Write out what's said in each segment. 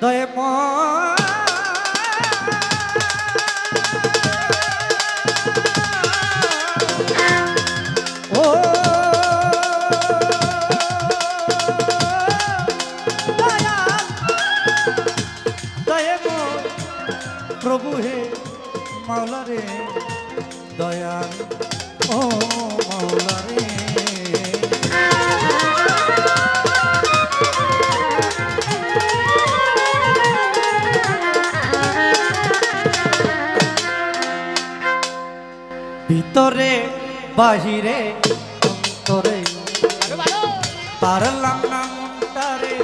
দয়া বাহিরে অন্তরে পারলাম না মনটারে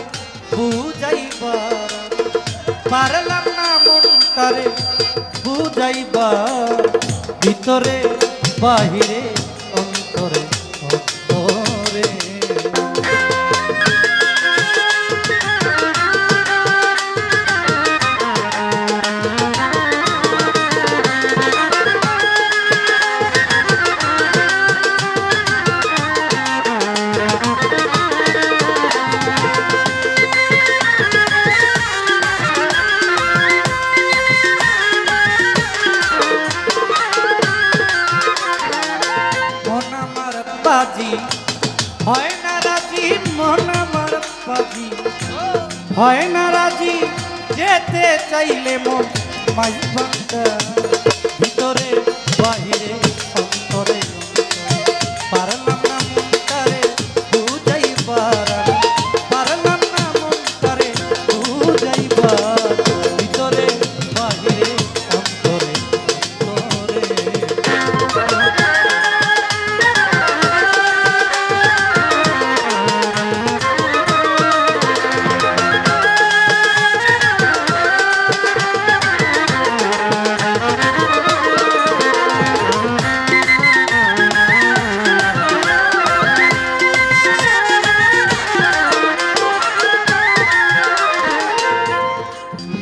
বুঝাইবার। পারলাম না মনটারে বুঝাইবার। ভিতরে বাহিরে রাজি? হয় না রাজি? মন আমার পাজি হয় না রাজি? যেতে চাইলে মন মাইবান্তা ভিতরে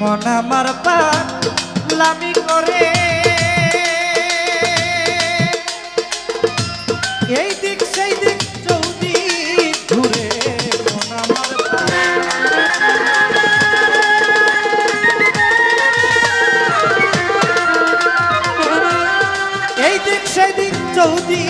মন আমার পাগলামি করে। এই দিক সেই দিক চৌদি ঘুরে মন আমার এই দিক সেই দিক চৌদি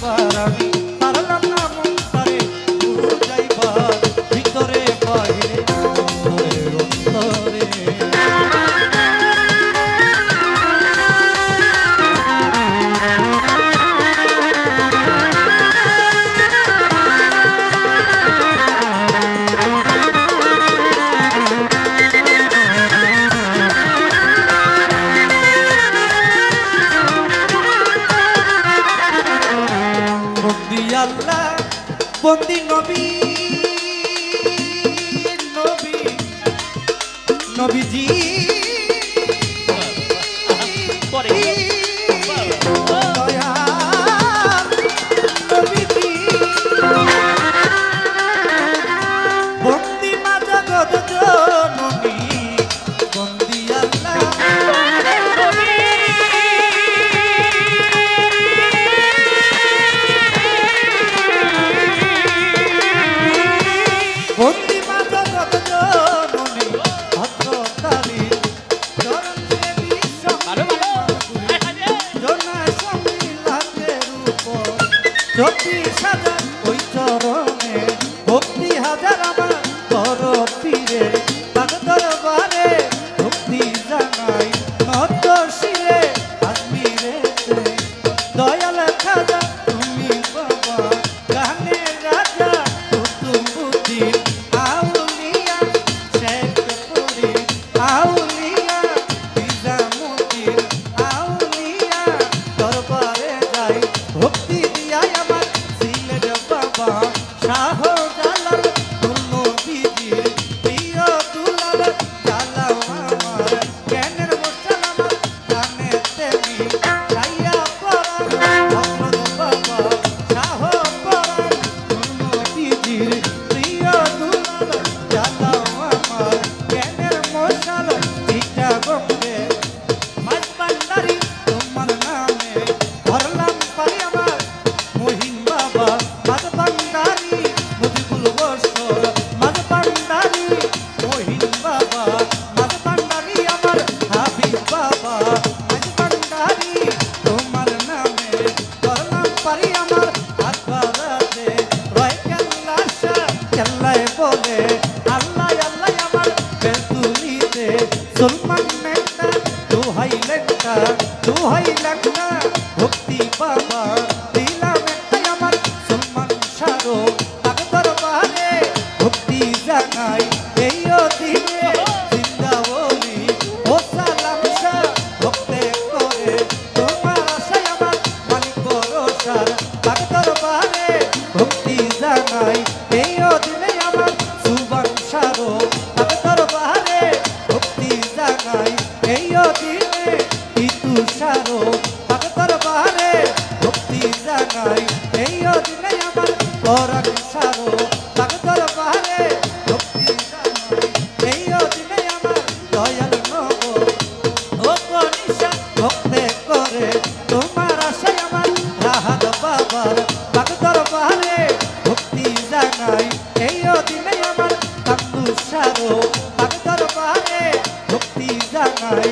para mim. আল্লাহ বন্দি নবী নবী নবীজি। বন্দি মা জগত জননী বন্দি আল্লাহ। तू है लग्न भक्ति बाबा তাকাই এই অধীনে আমার পরাগ সারো লাগদর পাহাড়ে ভক্তি জানাই। এই অধীনে আমার দয়াল নব ও কনিষা ভক্তে করে। তোমার আশায় আমার রাহাত বাবার লাগদর পাহাড়ে ভক্তি জানাই। এই অধীনে আমার কান্দু সারো লাগদর পাহাড়ে ভক্তি জানাই।